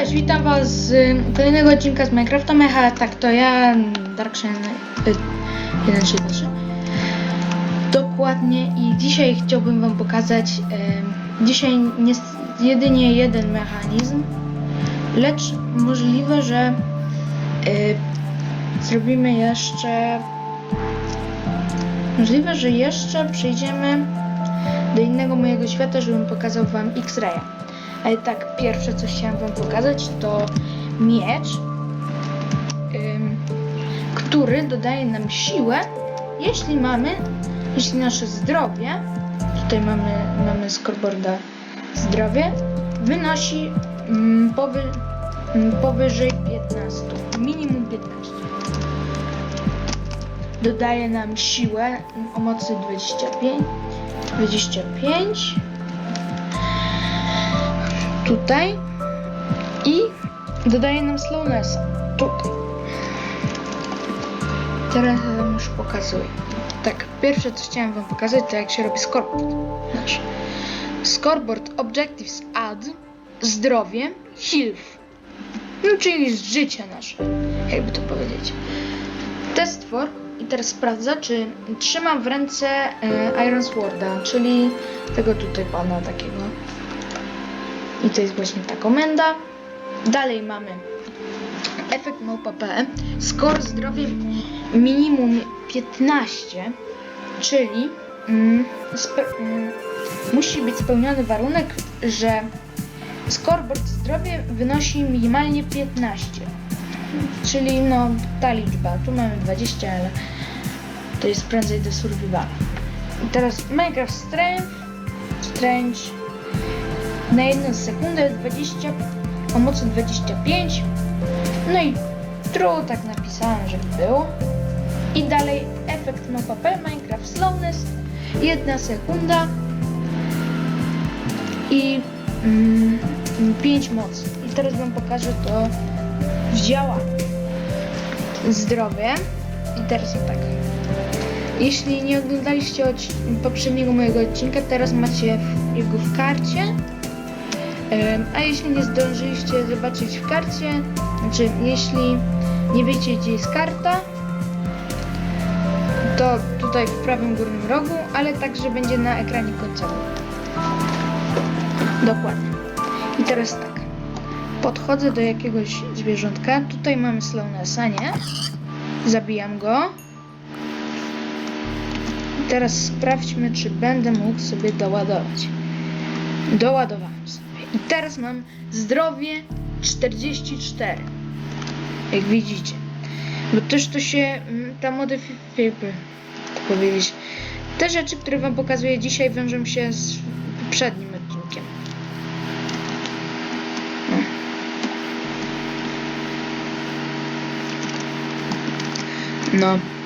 Cześć, witam was z y, kolejnego odcinka z Minecrafta Mecha. Tak, to ja, Darkshen y, 163. Dokładnie i dzisiaj chciałbym wam pokazać y, dzisiaj nie, jedynie jeden mechanizm, lecz możliwe, że y, zrobimy jeszcze możliwe, że jeszcze przejdziemy do innego mojego świata, żebym pokazał wam X-Raya. Ale tak, pierwsze co chciałam wam pokazać to miecz, ym, który dodaje nam siłę, jeśli mamy, jeśli nasze zdrowie, tutaj mamy, mamy scoreboarda zdrowie, wynosi ym, powy, ym, powyżej 15, minimum 15. Dodaje nam siłę o mocy 25, 25 tutaj i dodaje nam slownessa tutaj. Teraz wam już pokazuję. Tak, pierwsze co chciałem wam pokazać to jak się robi scoreboard nasz. Scoreboard Objectives Add zdrowie health. No czyli z życia nasze, jakby to powiedzieć. Test for i teraz sprawdza, czy trzymam w ręce e, Iron Sworda, czyli tego tutaj pana takiego. I to jest właśnie ta komenda. Dalej mamy efekt małpa.p. Score zdrowie minimum 15, czyli mm, mm, musi być spełniony warunek, że scoreboard zdrowie wynosi minimalnie 15. Czyli no ta liczba. Tu mamy 20, ale to jest prędzej do survivala. I teraz Minecraft Strength. Strange na jedną sekundę 20 o mocy 25 no i true tak napisałem, żeby było i dalej efekt mapa Minecraft Slowness. Jedna sekunda. I mm, 5 mocy. I teraz wam pokażę to w działaniu zdrowie. I teraz tak. Jeśli nie oglądaliście poprzedniego mojego odcinka, teraz macie jego w karcie A jeśli nie zdążyliście zobaczyć w karcie, znaczy jeśli nie wiecie gdzie jest karta, to tutaj w prawym górnym rogu, ale także będzie na ekranie końcowym. Dokładnie. I teraz tak. Podchodzę do jakiegoś zwierzątka. Tutaj mamy Slownessa, nie? Zabijam go. I teraz sprawdźmy, czy będę mógł sobie doładować. Doładowałem sobie. I teraz mam zdrowie 44. Jak widzicie. Bo też to się mm, ta modyfikuje, tak powiedzieć. Te rzeczy, które wam pokazuję dzisiaj wiążą się z poprzednim odcinkiem. No.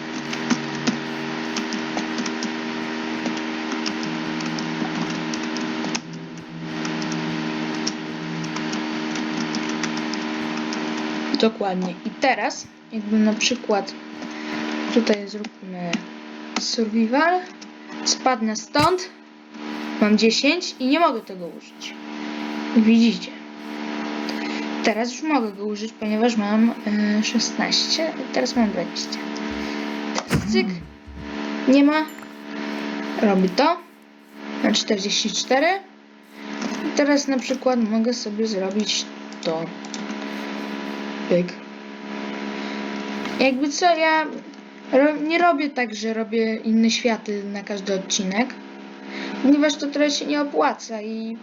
Dokładnie. I teraz, jakby na przykład tutaj zróbmy survival, spadnę stąd, mam 10 i nie mogę tego użyć. Widzicie. Teraz już mogę go użyć, ponieważ mam e, 16, teraz mam 20. Teraz cyk, nie ma, robi to, na 44. I teraz na przykład mogę sobie zrobić to. Pyk. Jakby co, ja ro nie robię tak, że robię inne światy na każdy odcinek, ponieważ to trochę się nie opłaca i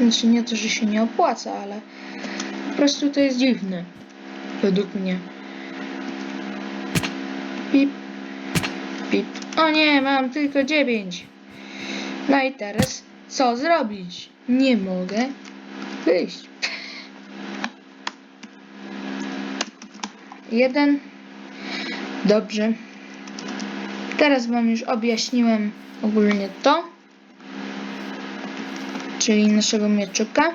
znaczy nie to, że się nie opłaca, ale po prostu to jest dziwne według mnie. Pip, pip. O nie, mam tylko 9. No i teraz co zrobić? Nie mogę wyjść. Jeden. Dobrze. Teraz Wam już objaśniłem ogólnie to. Czyli naszego mieczyka.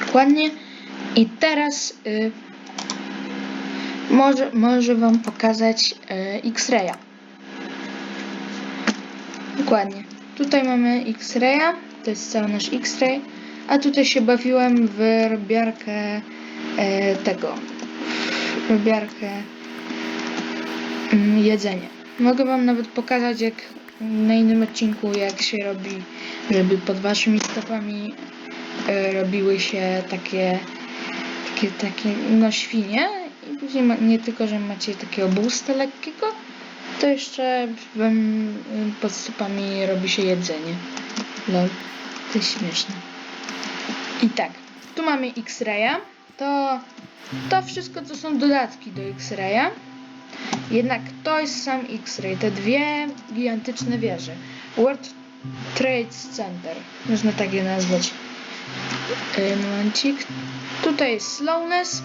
Dokładnie. I teraz y, może, może Wam pokazać y, X-Raya. Dokładnie. Tutaj mamy X-Raya. to jest cały nasz X-ray, a tutaj się bawiłem w robiarkę e, tego, w robiarkę mm, jedzenia. Mogę wam nawet pokazać jak na innym odcinku jak się robi, żeby pod waszymi stopami e, robiły się takie takie, takie no świnie i później ma, nie tylko, że macie takiego boosta lekkiego, to jeszcze wam pod stopami robi się jedzenie. Lol, to jest śmieszne. I tak, tu mamy X-Raya, to to wszystko to są dodatki do X-Raya. Jednak to jest sam X-Ray, te dwie gigantyczne wieże. World Trade Center, można tak je nazwać. Momencik. Tutaj jest slowness.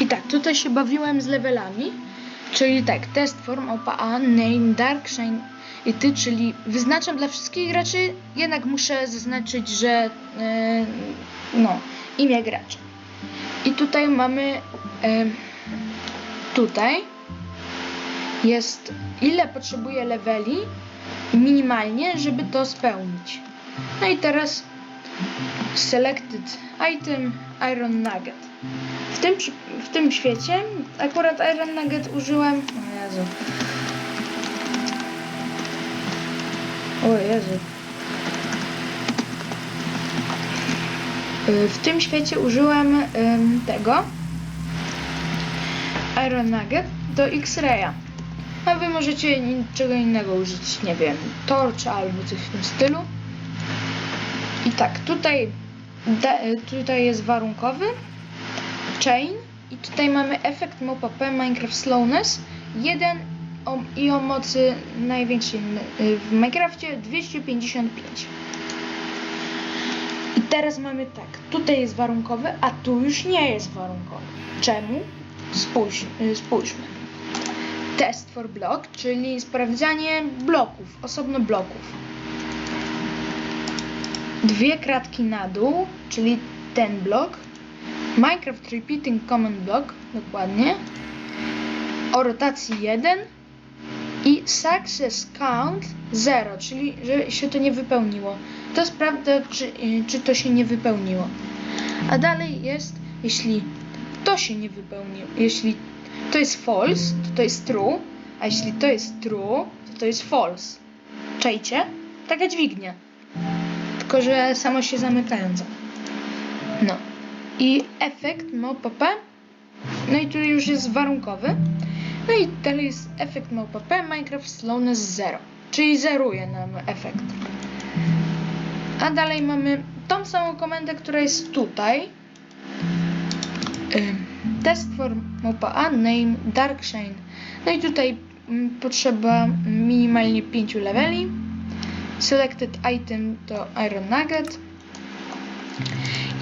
I tak, tutaj się bawiłem z levelami. Czyli tak, test form opa A, name, dark, shine i ty, czyli wyznaczam dla wszystkich graczy, jednak muszę zaznaczyć, że yy, no, imię gracza. I tutaj mamy yy, tutaj jest ile potrzebuję leveli minimalnie, żeby to spełnić. No i teraz selected item Iron Nugget. W tym, w tym świecie akurat Iron Nugget użyłem. O Jezu. O Jezu. Y, W tym świecie użyłem tego Iron Nugget do X-Raya. A wy możecie niczego innego użyć, nie wiem, torcza albo coś w tym stylu. I tak, tutaj, da, tutaj jest warunkowy, chain i tutaj mamy efekt MoPP Minecraft Slowness 1 o, i o mocy największej w Minecrafcie 255. I teraz mamy tak, tutaj jest warunkowy, a tu już nie jest warunkowy. Czemu? Spójrz, y, spójrzmy. Test for block, czyli sprawdzanie bloków, osobno bloków dwie kratki na dół, czyli ten blok. Minecraft Repeating Common Block, dokładnie. O rotacji 1 i Success Count 0, czyli że się to nie wypełniło. To sprawdza, czy, y, czy to się nie wypełniło. A dalej jest, jeśli to się nie wypełniło, jeśli to jest false, to to jest true, a jeśli to jest true, to to jest false. Czajcie? Taka dźwignia tylko że samo się zamykająca. No. I efekt MoPP. No i tu już jest warunkowy. No i dalej jest efekt MoPP Minecraft Slowness 0. Czyli zeruje nam efekt. A dalej mamy tą samą komendę, która jest tutaj. Test for MoPA name Dark Shine. No i tutaj mm, potrzeba minimalnie 5 leveli. Selected item to Iron Nugget.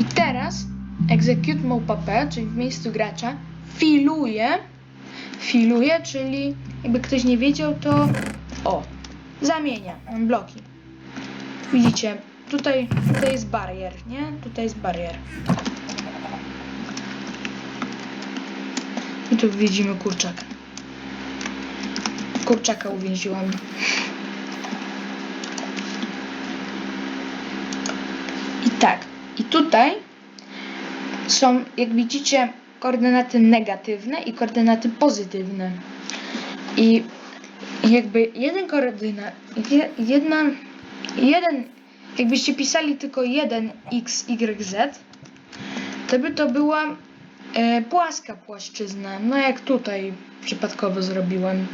I teraz execute mopap, czyli w miejscu gracza, filuje, filuje, czyli jakby ktoś nie wiedział, to o, zamienia bloki. Widzicie, tutaj, tutaj jest barier, nie? Tutaj jest barier. I tu widzimy kurczaka. Kurczaka uwięziłam. I tak, i tutaj są, jak widzicie, koordynaty negatywne i koordynaty pozytywne. I jakby jeden koordynat, je- jedna, jeden, jakbyście pisali tylko jeden x, y, z, to by to była e, płaska płaszczyzna, no jak tutaj przypadkowo zrobiłem.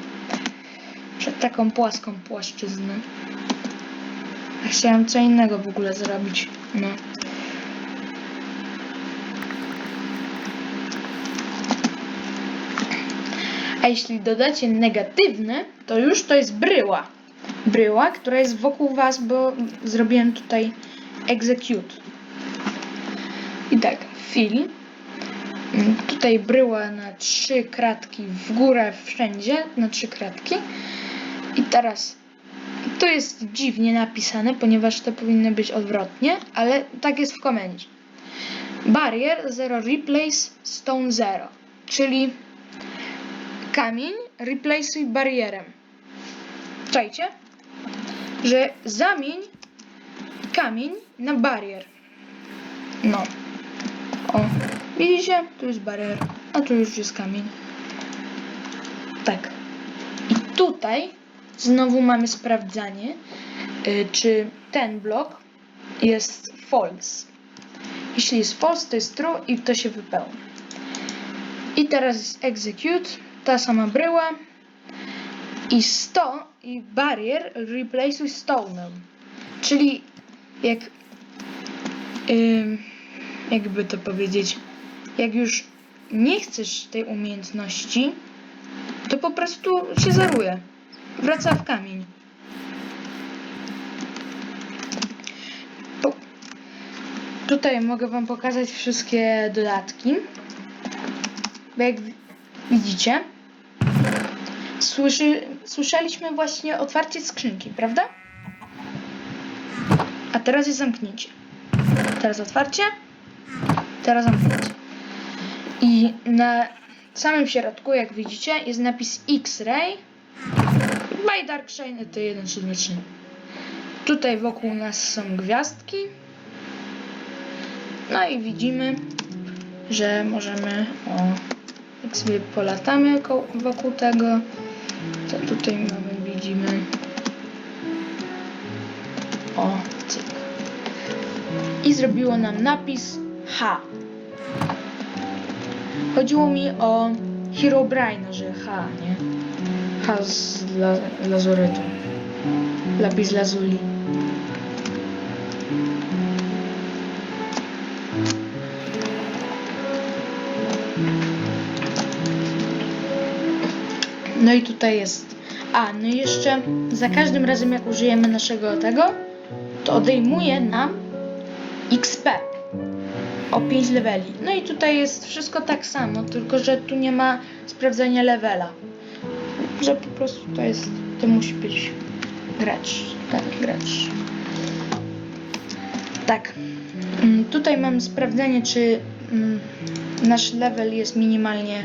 Przed taką płaską płaszczyznę. Chciałem co innego w ogóle zrobić. No. A jeśli dodacie negatywne, to już to jest bryła. Bryła, która jest wokół Was, bo zrobiłem tutaj execute. I tak, fill. Tutaj bryła na trzy kratki w górę, wszędzie, na trzy kratki. I teraz to jest dziwnie napisane, ponieważ to powinno być odwrotnie, ale tak jest w komendzie. Barrier 0 replace stone 0, czyli kamień replace'uj barierem. Czajcie? Że zamień kamień na barier. No. O, widzicie? Tu jest barier, a tu już jest kamień. Tak. I tutaj znowu mamy sprawdzanie, y, czy ten blok jest false. Jeśli jest false, to jest true i to się wypełni. I teraz jest execute, ta sama bryła i 100 i barrier replace with stone. Czyli jak ym, jakby to powiedzieć, jak już nie chcesz tej umiejętności, to po prostu się zaruje. Wraca w kamień. Tutaj mogę wam pokazać wszystkie dodatki. Bo jak widzicie, słyszy, słyszeliśmy właśnie otwarcie skrzynki, prawda? A teraz jest zamknięcie. Teraz otwarcie, teraz zamknięcie. I na samym środku, jak widzicie, jest napis X-Ray by Darkshine T173. Tutaj wokół nas są gwiazdki. No i widzimy, że możemy, o, jak sobie polatamy wokół tego, to tutaj mamy, widzimy, o, cyk. I zrobiło nam napis H. Chodziło mi o Herobrine, że H, nie? H z la lazurytu. Lapis lazuli. No i tutaj jest. A, no i jeszcze za każdym razem jak użyjemy naszego tego, to odejmuje nam XP o 5 leveli. No i tutaj jest wszystko tak samo, tylko że tu nie ma sprawdzania levela. Że po prostu to jest, to musi być gracz, tak, gracz. Tak. Mm, Tutaj mam sprawdzenie, czy mm, nasz level jest minimalnie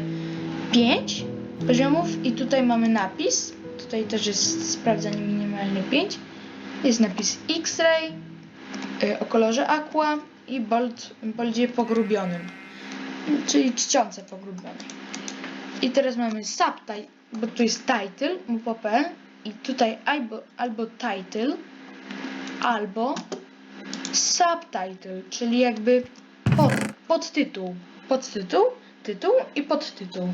5 poziomów i tutaj mamy napis. Tutaj też jest sprawdzenie minimalnie 5. Jest napis X-ray y, o kolorze aqua i bold, boldzie pogrubionym, czyli czciące pogrubione. I teraz mamy subtitle, bo tu jest title, UPP i tutaj albo, albo title, albo subtitle, czyli jakby pod, podtytuł, podtytuł, tytuł i podtytuł.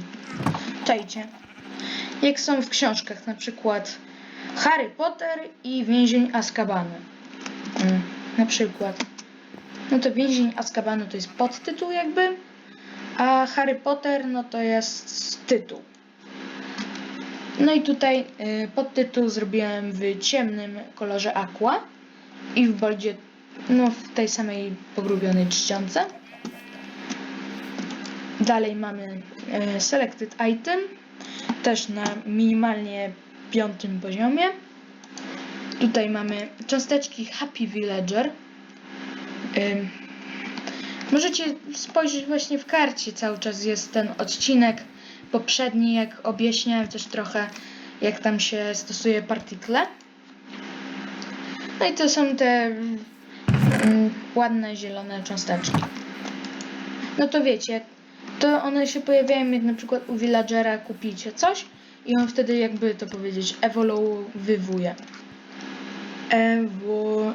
Czajcie. Jak są w książkach, na przykład Harry Potter i więzień Azkabanu. Mm, na przykład. No to więzień Azkabanu to jest podtytuł jakby, a Harry Potter no to jest tytuł. No i tutaj y, podtytuł zrobiłem w ciemnym kolorze aqua i w boldzie, no w tej samej pogrubionej czcionce. Dalej mamy y, selected item, też na minimalnie piątym poziomie. Tutaj mamy cząsteczki Happy Villager. Ym, Możecie spojrzeć właśnie w karcie, cały czas jest ten odcinek poprzedni, jak objaśniałem też trochę, jak tam się stosuje partykle. No i to są te mm, ładne zielone cząsteczki. No to wiecie, to one się pojawiają jak na przykład u villagera kupicie coś i on wtedy jakby to powiedzieć ewoluowuje. Ewoluuje.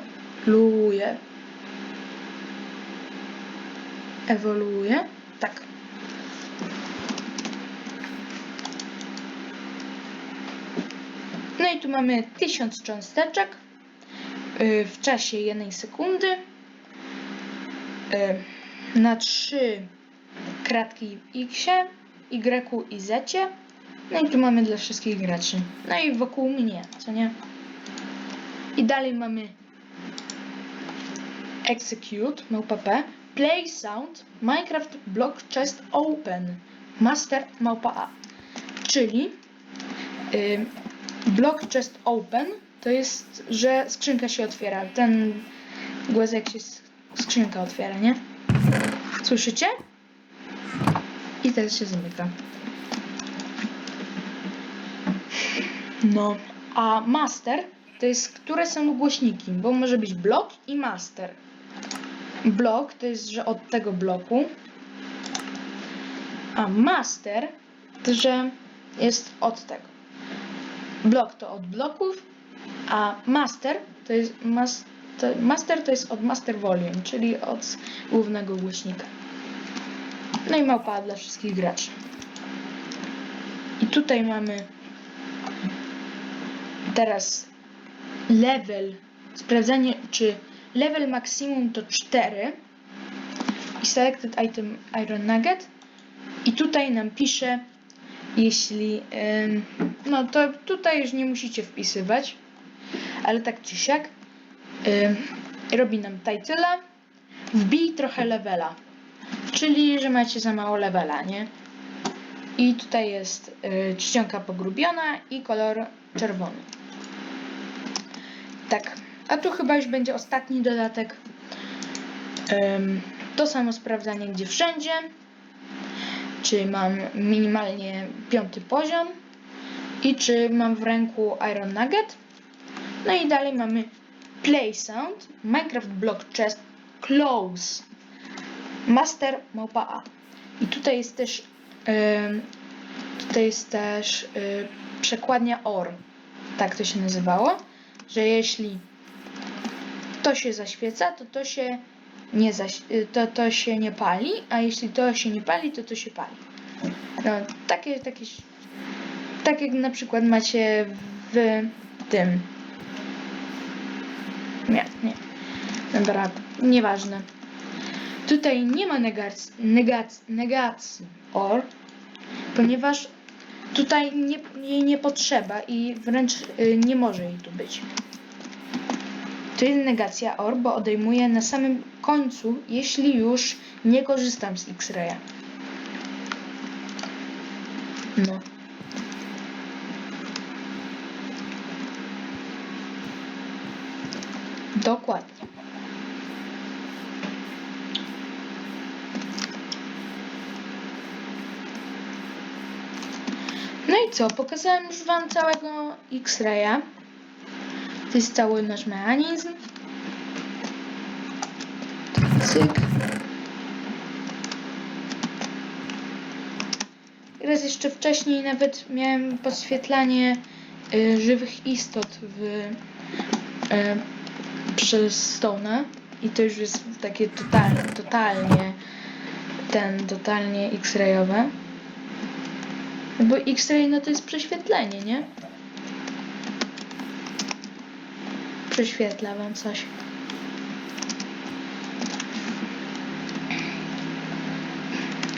Ewoluuje? Tak. No i tu mamy 1000 cząsteczek y, w czasie jednej sekundy y, na 3 kratki w X, Y i Z. No i tu mamy dla wszystkich graczy. No i wokół mnie, co nie? I dalej mamy execute, małpa P, play sound, Minecraft block chest open, master małpa A. Czyli y, block chest open to jest, że skrzynka się otwiera. Ten głos jak się sk- skrzynka otwiera, nie? Słyszycie? I teraz się zamyka. No, a master to jest, które są głośniki, bo może być blok i master. Blok to jest, że od tego bloku, a master to, że jest od tego. Blok to od bloków, a master to jest mas, to, master to jest od master volume, czyli od głównego głośnika. No i małpa dla wszystkich graczy. I tutaj mamy teraz level, sprawdzanie czy level maksimum to 4 i selected item iron nugget. I tutaj nam pisze jeśli no to tutaj już nie musicie wpisywać ale tak czy siak robi nam title'a. Wbij trochę levela czyli że macie za mało levela nie i tutaj jest y, czcionka pogrubiona i kolor czerwony tak, a tu chyba już będzie ostatni dodatek. Ym, to samo sprawdzanie gdzie wszędzie. Czy mam minimalnie piąty poziom. I czy mam w ręku Iron Nugget. No i dalej mamy Play Sound, Minecraft Block Chest, Close, Master Małpa A. I tutaj jest też ym, tutaj jest też y, przekładnia OR. Tak to się nazywało że jeśli to się zaświeca, to to się nie zaś, to, to się nie pali, a jeśli to się nie pali, to to się pali. No, takie, takie, tak jak na przykład macie w tym. Nie, nie. Dobra, nieważne. Tutaj nie ma negacji, negacji, negacji or, ponieważ Tutaj nie, jej nie potrzeba i wręcz y, nie może jej tu być. To jest negacja OR, bo odejmuje na samym końcu, jeśli już nie korzystam z X-raya. No. Dokładnie. No i co? Pokazałem już Wam całego X-raya. To jest cały nasz mechanizm. Cyk. Raz jeszcze wcześniej nawet miałem podświetlanie y, żywych istot w, y, przez Stone'a i to już jest takie totalnie, totalnie ten, totalnie X-rayowe. No bo X-ray no to jest prześwietlenie, nie? Prześwietla wam coś.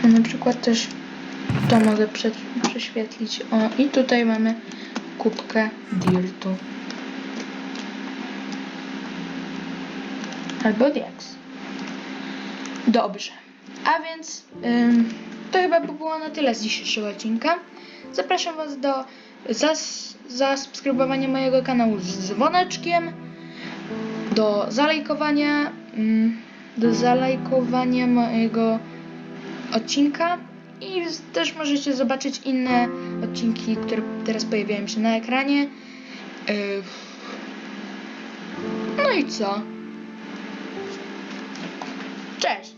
A na przykład też to mogę prze prześwietlić. O, i tutaj mamy kubkę dirtu. Albo diaks. Dobrze. A więc ym, to chyba by było na tyle z dzisiejszego odcinka. Zapraszam Was do zas zasubskrybowania mojego kanału z dzwoneczkiem, do zalajkowania, ym, do zalajkowania mojego odcinka i też możecie zobaczyć inne odcinki, które teraz pojawiają się na ekranie. Yy. No i co? Cześć!